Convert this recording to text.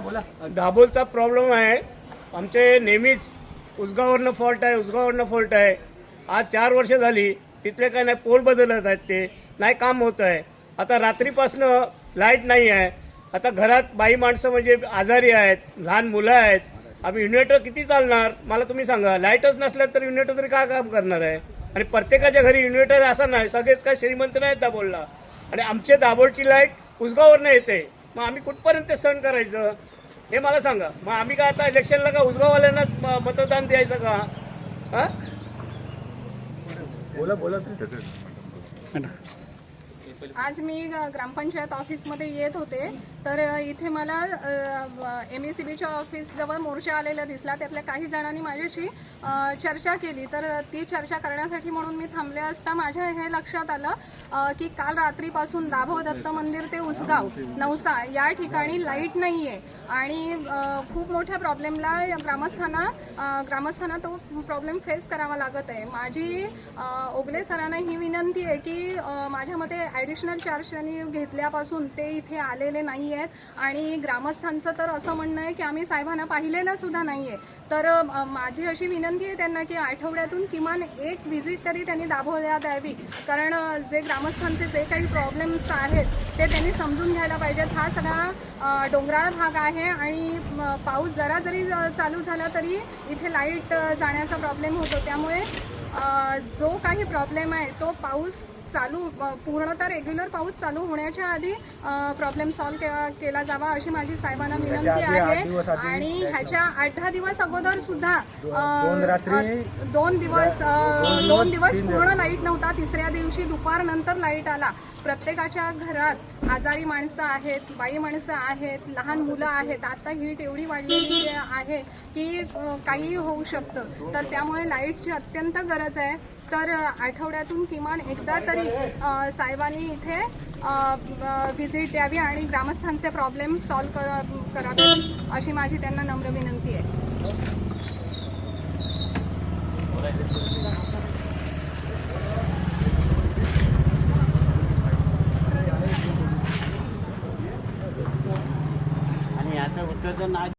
बोला. दाभोलचा प्रॉब्लेम आहे. आमचे नेहमीच उसगावरनं फॉल्ट आहे उसगावरनं फॉल्ट आहे. आज चार वर्ष झाली तिथले काय नाही पोल बदलत आहेत ते. नाही काम होत आहे. आता रात्रीपासनं लाइट नाही आहे. आता घरात बाई माणसं म्हणजे आजारी आहेत लहान मुलं आहेत. आम्ही इन्व्हर्टर किती चालणार? मला तुम्ही सांगा. लाईटच नसल्या तर इन्व्हर्टर तरी काय काम करणार आहे? आणि प्रत्येकाच्या घरी इन्व्हर्टर असा नाही. सगळेच काय श्रीमंत नाहीत दाबोलला आणि आमच्या दाभोलची लाइट उसगावरनं येते. मग आम्ही कुठपर्यंत ते सण करायचं? हे मला सांगा. मग आम्ही काय आता इलेक्शनला का उसगाववाल्यांनाच म- मतदान द्यायचं का? हा? बोला बोला. आज मी ग्रामपंचायत ऑफिसमध्ये येत होते. तर इथे मला एम एस सी बीच्या ऑफिसजवळ मोर्चा आलेला दिसला. त्यातल्या काही जणांनी माझ्याशी चर्चा केली. तर ती चर्चा करण्यासाठी म्हणून मी थांबले असता माझ्या हे लक्षात आलं की काल रात्रीपासून दाभो दत्त मंदिर ते उसगाव नवसा या ठिकाणी लाइट नाही आहे आणि खूप मोठ्या प्रॉब्लेमला ग्रामस्थांना ग्रामस्थांना तो प्रॉब्लेम फेस करावा लागत आहे. माझी ओगले सरांना ही विनंती आहे की माझ्या मते ॲडिशनल चार्ज त्यांनी घेतल्यापासून ते इथे आलेले नाही आहेत आणि ग्रामस्थांचं तर असं म्हणणं आहे की आम्ही साहेबांना पाहिलेलं सुद्धा नाही आहे तर माझी अशी विनंती आहे त्यांना की आठवड्यातून किमान एक व्हिजिट तरी त्यांनी दाबवल्या द्यावी. कारण जे ग्रामस्थांचे जे काही प्रॉब्लेम्स आहेत ते त्यांनी समजून घ्यायला पाहिजेत. हा सगळा डोंगराळ भाग आहे आणि पाऊस जरा जरी चालू झाला तरी इथे लाइट जाण्याचा प्रॉब्लेम होतो. त्यामुळे जो काही प्रॉब्लेम आहे तो पाऊस चालू पूर्णतः रेग्युलर पाऊस चालू होण्याच्या आधी प्रॉब्लेम सॉल्व्ह केला जावा अशी माझी साहेबांना विनंती आहे. आणि ह्याच्या आठ दहा दिवस अगोदर सुद्धा दोन दिवस दोन दिवस, पूर्ण लाइट नव्हता. तिसऱ्या दिवशी दुपारनंतर लाइट आला. प्रत्येकाच्या घरात आजारी माणसं आहेत बाई माणसं आहेत लहान मुलं आहेत. आता हीट एवढी वाढलेली आहे की काहीही होऊ शकतं. तर त्यामुळे लाईटची अत्यंत गरज आहे. तर आठवड्यातून किमान एकदा तरी साहेबांनी इथे व्हिजिट द्यावी आणि ग्रामस्थांचे प्रॉब्लेम सॉल्व्ह करावे अशी माझी त्यांना नम्र विनंती आहे. आणि याचं उत्तर जर नाही